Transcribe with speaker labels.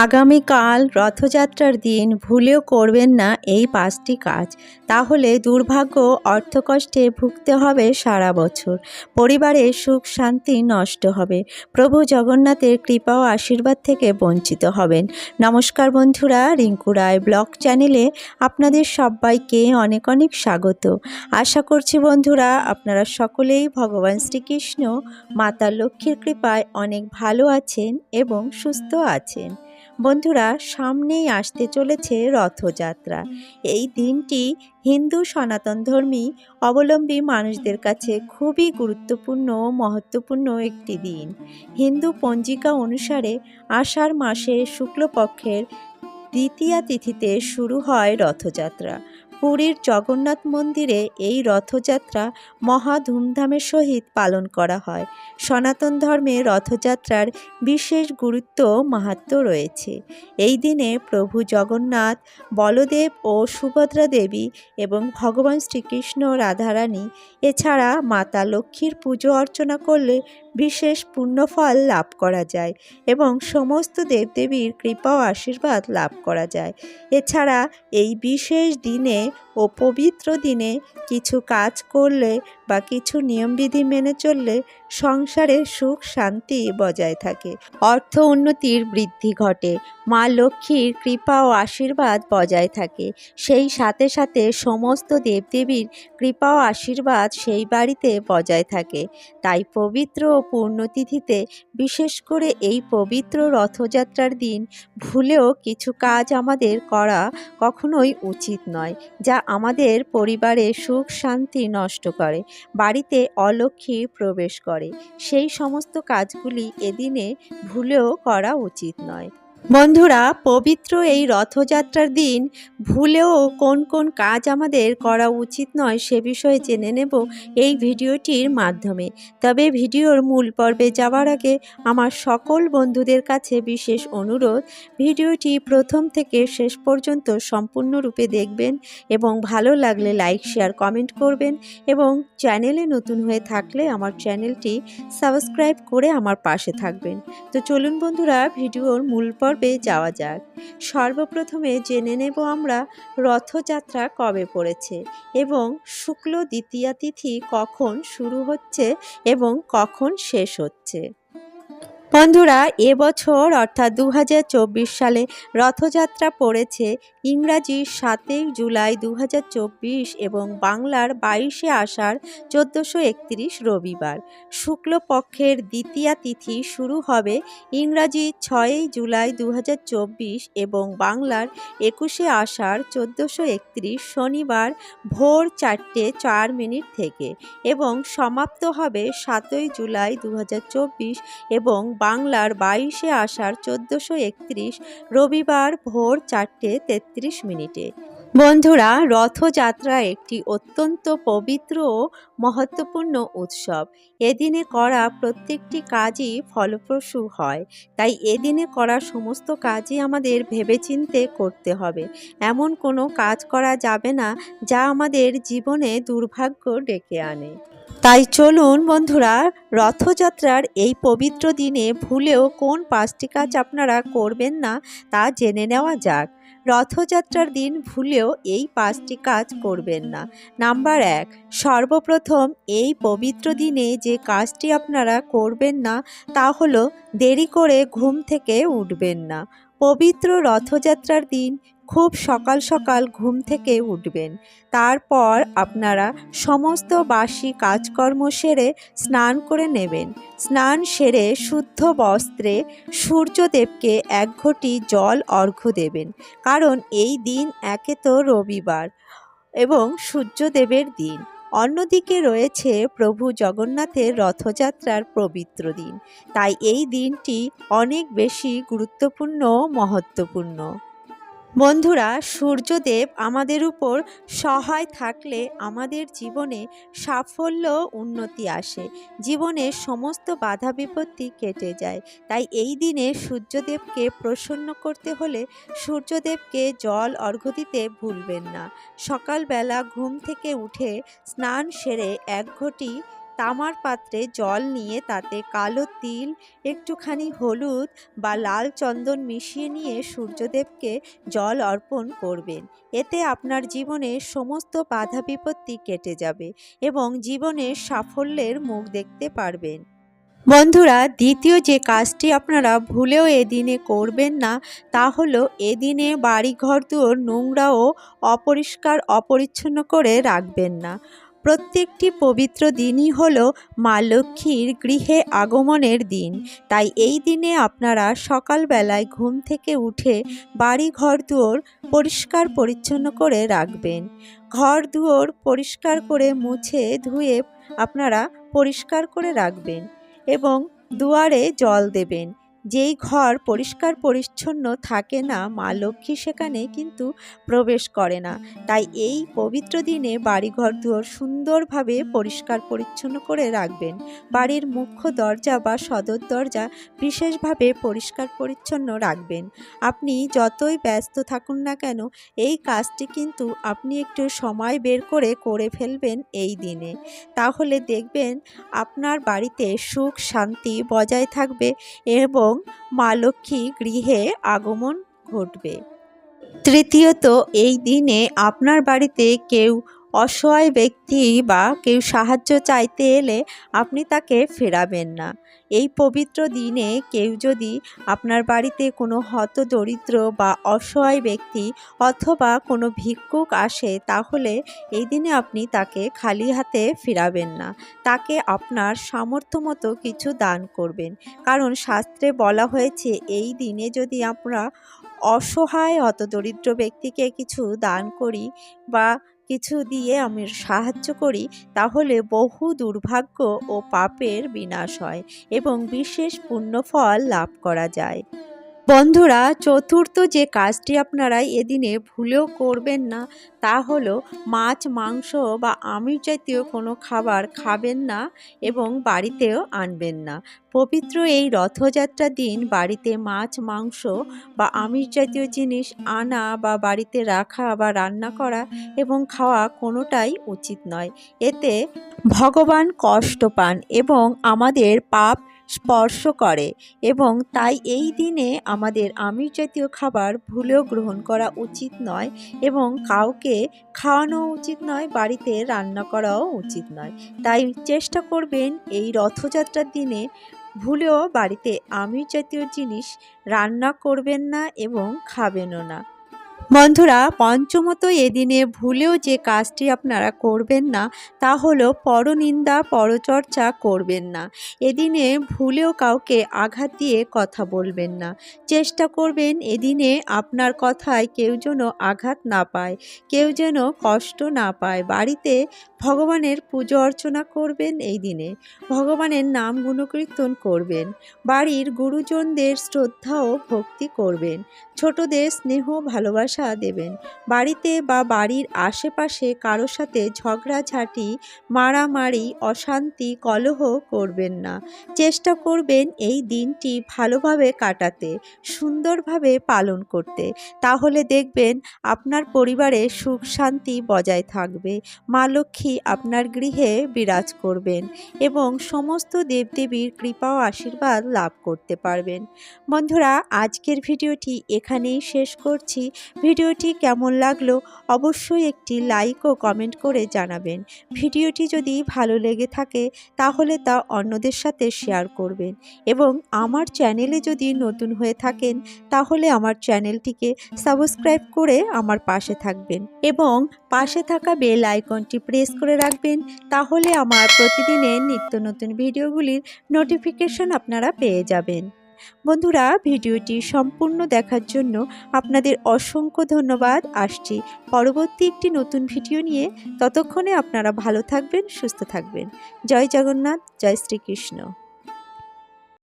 Speaker 1: আগামীকাল রথযাত্রার দিন ভুলেও করবেন না এই পাঁচটি কাজ। তাহলে দুর্ভাগ্য, অর্থকষ্টে ভুগতে হবে সারা বছর। পরিবারের সুখ, শান্তি নষ্ট হবে। প্রভু জগন্নাথের কৃপা ও আশীর্বাদ থেকে বঞ্চিত হবেন। নমস্কার বন্ধুরা, রিঙ্কু রায় ব্লগ চ্যানেলে আপনাদের সবাইকে অনেক অনেক স্বাগত। আশা করছি বন্ধুরা, আপনারা সকলেই ভগবান শ্রীকৃষ্ণ, মাতা লক্ষ্মীর কৃপায় অনেক ভালো আছেন এবং সুস্থ আছেন। বন্ধুরা, সামনেই আসতে চলেছে রথযাত্রা। এই দিনটি হিন্দু সনাতন ধর্মী অবলম্বী মানুষদের কাছে খুবই গুরুত্বপূর্ণ ও মহত্বপূর্ণ একটি দিন। হিন্দু পঞ্জিকা অনুসারে আষাঢ় মাসে শুক্লপক্ষের দ্বিতীয়া তিথিতে শুরু হয় রথযাত্রা। পুরীর জগন্নাথ মন্দিরে এই রথযাত্রা মহা ধুমধামের সহিত পালন করা হয়। সনাতন ধর্মে রথযাত্রার বিশেষ গুরুত্ব ও মাহাত্ম্য রয়েছে। এই দিনে প্রভু জগন্নাথ, বলদেব ও সুভদ্রা দেবী এবং ভগবান শ্রীকৃষ্ণ রাধারানী, এছাড়া মাতা লক্ষ্মীর পুজো অর্চনা করলে বিশেষ পুণ্যফল লাভ করা যায় এবং সমস্ত দেবদেবীর কৃপা ও আশীর্বাদ লাভ করা যায়। এছাড়া এই বিশেষ দিনে ও পবিত্র দিনে কিছু কাজ করলে বা কিছু নিয়মবিধি মেনে চললে সংসারে সুখ শান্তি বজায় থাকে। অর্থ উন্নতির বৃদ্ধি ঘটে, মা লক্ষ্মীর কৃপা ও আশীর্বাদ বজায় থাকে। সেই সাথে সাথে সমস্ত দেবদেবীর কৃপা ও আশীর্বাদ সেই বাড়িতে বজায় থাকে। তাই পবিত্র ও পূর্ণতিথিতে বিশেষ করে এই পবিত্র রথযাত্রার দিন ভুলেও কিছু কাজ আমাদের করা কখনোই উচিত নয়, যা আমাদের পরিবারে সুখ শান্তি নষ্ট করে, বাড়িতে অলক্ষ্মী প্রবেশ করে। সেই সমস্ত কাজগুলি এদিনে ভুলেও করা উচিত নয়। বন্ধুরা, পবিত্র এই রথযাত্রার দিন ভুলেও কোন কোন কাজ আমাদের করা উচিত নয় সে বিষয়ে জেনে নেব এই ভিডিওটির মাধ্যমে। তবে ভিডিওর মূল পর্বে যাওয়ার আগে আমার সকল বন্ধুদের কাছে বিশেষ অনুরোধ, ভিডিওটি প্রথম থেকে শেষ পর্যন্ত সম্পূর্ণরূপে দেখবেন এবং ভালো লাগলে লাইক, শেয়ার, কমেন্ট করবেন এবং চ্যানেলে নতুন হয়ে থাকলে আমার চ্যানেলটি সাবস্ক্রাইব করে আমার পাশে থাকবেন। তো চলুন বন্ধুরা, ভিডিওর মূল পর্বে যাওয়া যাক। সর্বপ্রথমে জেনে নেব আমরা রথযাত্রা কবে পড়েছে এবং শুক্ল দ্বিতীয়া তিথি কখন শুরু হচ্ছে এবং কখন শেষ হচ্ছে। বন্ধুরা এবছর অর্থাৎ দু হাজার চব্বিশ সালে রথযাত্রা পড়েছে ইংরাজি সাতই জুলাই দু হাজার চব্বিশ এবং বাংলার বাইশে আষাঢ় চোদ্দোশো একত্রিশ রবিবার। শুক্লপক্ষের দ্বিতীয়া তিথি শুরু হবে ইংরাজি ছয়ই জুলাই দু হাজার চব্বিশ এবং বাংলার একুশে আষাঢ় চোদ্দোশো একত্রিশ শনিবার ভোর চারটে চার মিনিট থেকে এবং সমাপ্ত হবে সাতই জুলাই দু হাজার চব্বিশ এবং বাংলার বাইশে আষাঢ় চোদ্দোশো একত্রিশ রবিবার ভোর চারটে তেত্রিশ মিনিটে। বন্ধুরা, রথযাত্রা একটি অত্যন্ত পবিত্র ও মহত্বপূর্ণ উৎসব। এদিনে করা প্রত্যেকটি কাজই ফলপ্রসূ হয়। তাই এদিনে করা সমস্ত কাজই আমাদের ভেবেচিন্তে করতে হবে। এমন কোনো কাজ করা যাবে না যা আমাদের জীবনে দুর্ভাগ্য ডেকে আনে। তাই চলুন বন্ধুরা, রথযাত্রার এই পবিত্র দিনে ভুলেও কোন পাঁচটি কাজ আপনারা করবেন না তা জেনে নেওয়া যাক। রথযাত্রার দিন ভুলেও এই পাঁচটি কাজ করবেন না। নাম্বার এক, সর্বপ্রথম এই পবিত্র দিনে যে কাজটি আপনারা করবেন না, তা হলো দেরি করে ঘুম থেকে উঠবেন না। পবিত্র রথযাত্রার দিন খুব সকাল সকাল ঘুম থেকে উঠবেন। তারপর আপনারা সমস্ত বাসি কাজকর্ম সেরে স্নান করে নেবেন। স্নান সেরে শুদ্ধ বস্ত্রে সূর্যদেবকে এক ঘটি জল অর্ঘ্য দেবেন, কারণ এই দিন একে তো রবিবার এবং সূর্যদেবের দিন। অন্যদিকে রয়েছে প্রভু জগন্নাথের রথযাত্রার পবিত্র দিন। তাই এই দিনটি অনেক বেশি গুরুত্বপূর্ণ মহত্বপূর্ণ। বন্ধুরা, সূর্যদেব আমাদের উপর সহায় থাকলে আমাদের জীবনে সাফল্য, উন্নতি আসে। জীবনে সমস্ত বাধা বিপত্তি কেটে যায়। তাই এই দিনে সূর্যদেবকে প্রসন্ন করতে হলে সূর্যদেবকে জল, অর্ঘ্য দিতে ভুলবেন না। সকালবেলা ঘুম থেকে উঠে স্নান সেরে এক ঘটি তামার পাত্রে জল নিয়ে তাতে কালো তিল, একটুখানি হলুদ বা লাল চন্দন মিশিয়ে নিয়ে সূর্যদেবকে জল অর্পণ করবেন। এতে আপনার জীবনের সমস্ত বাধা বিপত্তি কেটে যাবে এবং জীবনে সাফল্যের মুখ দেখতে পারবেন। বন্ধুরা, দ্বিতীয় যে কাজটি আপনারা ভুলেও এদিনে করবেন না, তা হলো এদিনে বাড়ি ঘর দুয়ার নোংরা ও অপরিষ্কার, অপরিচ্ছন্ন করে রাখবেন না। প্রত্যেকটি পবিত্র দিনই হলো মা লক্ষ্মীর গৃহে আগমনের দিন। তাই এই দিনে আপনারা সকালবেলায় ঘুম থেকে উঠে বাড়ি ঘর দুয়ার পরিষ্কার পরিচ্ছন্ন করে রাখবেন। ঘর দুয়ার পরিষ্কার করে মুছে ধুয়ে আপনারা পরিষ্কার করে রাখবেন এবং দুয়ারে জল দেবেন। যেই ঘর পরিষ্কার পরিচ্ছন্ন থাকে না, মা লক্ষ্মী সেখানে কিন্তু প্রবেশ করে না। তাই এই পবিত্র দিনে বাড়িঘর দুয়ার সুন্দরভাবে পরিষ্কার পরিচ্ছন্ন করে রাখবেন। বাড়ির মুখ্য দরজা বা সদর দরজা বিশেষভাবে পরিষ্কার পরিচ্ছন্ন রাখবেন। আপনি যতই ব্যস্ত থাকুন না কেন, এই কাজটি কিন্তু আপনি একটু সময় বের করে করে ফেলবেন এই দিনে। তাহলে দেখবেন আপনার বাড়িতে সুখ, শান্তি বজায় থাকবে এবং মা লক্ষ্মী গৃহে আগমন ঘটবে। তৃতীয়ত এই দিনে আপনার বাড়িতে কেউ অসহায় ব্যক্তি বা কেউ সাহায্য চাইতে এলে আপনি তাকে ফেরাবেন না। এই পবিত্র দিনে কেউ যদি আপনার বাড়িতে কোনো হত দরিদ্র বা অসহায় ব্যক্তি অথবা কোনো ভিক্ষুক আসে, তাহলে এই দিনে আপনি তাকে খালি হাতে ফেরাবেন না। তাকে আপনার সামর্থ্য মতো কিছু দান করবেন। কারণ শাস্ত্রে বলা হয়েছে, এই দিনে যদি আমরা অসহায় হতদরিদ্র ব্যক্তিকে কিছু দান করি বা কিছু দিয়ে আমি সাহায্য করি, তাহলে বহু দুর্ভাগ্য ও পাপের বিনাশ হয় এবং বিশেষ পুণ্যফল লাভ করা যায়। বন্ধুরা, চতুর্থ যে কাজটি আপনারা এদিনে ভুলেও করবেন না তা হলো মাছ, মাংস বা আমিষ জাতীয় কোনো খাবার খাবেন না এবং বাড়িতেও আনবেন না। পবিত্র এই রথযাত্রার দিন বাড়িতে মাছ, মাংস বা আমিষ জাতীয় জিনিস আনা বা বাড়িতে রাখা বা রান্না করা এবং খাওয়া কোনোটাই উচিত নয়। এতে ভগবান কষ্ট পান এবং আমাদের পাপ স্পর্শ করে এবং তাই এই দিনে আমাদের আমিষ জাতীয় খাবার ভুলেও গ্রহণ করা উচিত নয় এবং কাউকে খাওয়ানো উচিত নয়, বাড়িতে রান্না করাও উচিত নয়। তাই চেষ্টা করবেন এই রথযাত্রার দিনে ভুলেও বাড়িতে আমিষ জাতীয় জিনিস রান্না করবেন না এবং খাবেনও না। বন্ধুরা পঞ্চমত এদিনে ভুলেও যে কাজটি আপনারা করবেন না, তা হলো পরনিন্দা পরচর্চা করবেন না। এদিনে ভুলেও কাউকে আঘাত দিয়ে কথা বলবেন না। চেষ্টা করবেন এদিনে আপনার কথায় কেউ যেন আঘাত না পায়, কেউ যেন কষ্ট না পায়। বাড়িতে ভগবানের পুজো অর্চনা করবেন এই দিনে ভগবানের নাম গুণকীর্তন করবেন। বাড়ির গুরুজনদের শ্রদ্ধা ও ভক্তি করবেন। ছোটদের স্নেহ ভালোবাসা দেবেন। বাড়িতে বা বাড়ির আশেপাশে কারোর সাথে ঝগড়াঝাঁটি, মারামারি, অশান্তি, কলহ করবেন না। চেষ্টা করবেন এই দিনটি ভালোভাবে কাটাতে, সুন্দরভাবে পালন করতে। তাহলে দেখবেন আপনার পরিবারে সুখ শান্তি বজায় থাকবে। মা লক্ষ্মী আপনার গৃহে বিরাজ করবেন এবং সমস্ত দেবদেবীর কৃপা ও আশীর্বাদ লাভ করতে পারবেন। বন্ধুরা, আজকের ভিডিওটি এখানেই শেষ করছি। ভিডিওটি কেমন লাগল অবশ্যই একটি লাইক ও কমেন্ট করে জানাবেন। ভিডিওটি যদি ভালো লেগে থাকে, তাহলে তা অন্যদের সাথে শেয়ার করবেন এবং আমার চ্যানেলে যদি নতুন হয়ে থাকেন, তাহলে আমার চ্যানেলটিকে সাবস্ক্রাইব করে আমার পাশে থাকবেন এবং পাশে থাকা বেল আইকনটি প্রেস করে রাখবেন, তাহলে আমার প্রতিদিনের নিত্য নতুন ভিডিওগুলির নোটিফিকেশন আপনারা পেয়ে যাবেন। বন্ধুরা, ভিডিওটি সম্পূর্ণ দেখার জন্য আপনাদের অসংখ্য ধন্যবাদ। আসছি পরবর্তী একটি নতুন ভিডিও নিয়ে। ততক্ষণে আপনারা ভালো থাকবেন, সুস্থ থাকবেন। জয় জগন্নাথ, জয় শ্রীকৃষ্ণ।